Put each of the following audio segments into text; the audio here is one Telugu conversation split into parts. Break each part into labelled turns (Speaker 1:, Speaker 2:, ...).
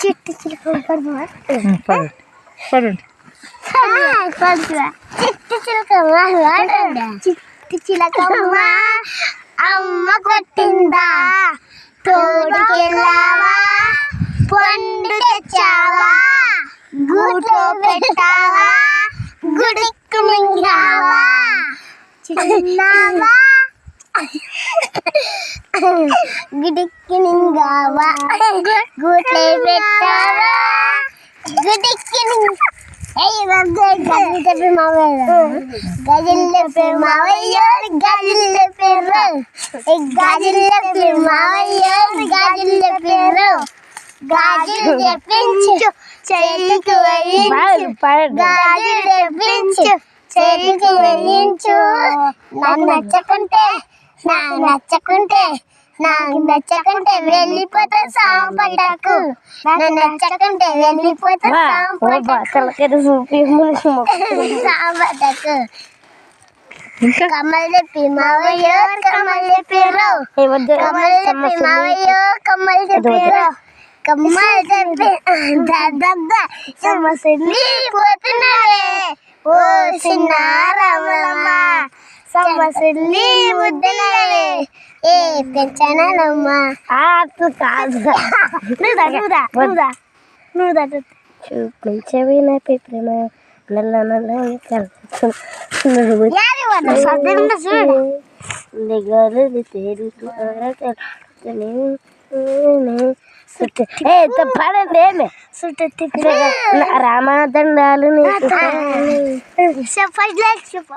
Speaker 1: చిట్టు
Speaker 2: పడండి
Speaker 1: చిట్టు చిలకమ్మ చిట్టు చిలకమ్మ అమ్మ కొట్టిందా? తోడుకెళ్ళావా? పండు తెచ్చావా? గూట్లో పెట్టావా? గుడికి మింగావా? చిన్నావా? గుడికి మింగావా గూట్లో పెట్టావా గుడికి మింగావా గజల్ చెప్పి మావయ్య. గజల్ చెప్పి మావయ్య గజల్ చెప్పారు గజల్ చెప్పి మావయ్య గజల్ చెప్పారు గాజులు చెప్పించు చెల్లికి వేయించు గాజులు చెప్పించు చెల్లికి వేయించు నన్ను నచ్చకుంటే నాకు నచ్చకుంటే నాకు నచ్చకుంటే వెళ్ళిపోతా సాంపటకు. నాకు నచ్చకుంటే వెళ్ళిపోతా సాంపటకు. కమల్ చెప్పి మావయ్య కమల్ చెప్పారు కమల్ చెప్పి మావయ్య కమల్ చెప్పారు కమ్మల్ చెప్పి దద్ద సమస్యని పోతున్నావే ఓ చిన్న రమలమ్మ సమస్యని ముద్దలవే ఏ పెంచనమ్మా అట్లు కాదు. నువ్వుదా నువ్వుదా నువ్వుదా? నువ్వుదా
Speaker 2: చూపించవి నా ప్రేమ నల్ల నల్ల తేరుతూ ఏ పడండి ఏమి
Speaker 1: సుట్టు
Speaker 2: రామదండాలు
Speaker 1: చెప్పు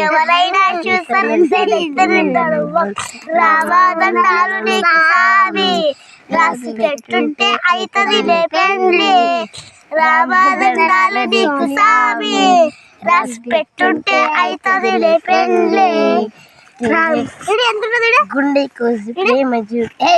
Speaker 1: ఎవరైనా రావాదన్నారు నీకు సామి రాసి పెట్టుంటే అయితది లే పెండ్లి రావాదన్నారు నీకు సామి రాసి పెట్టుంటే అయితది లే పెండ్లి ఎంత
Speaker 2: గుండె కోసి ప్రేమ ఏ!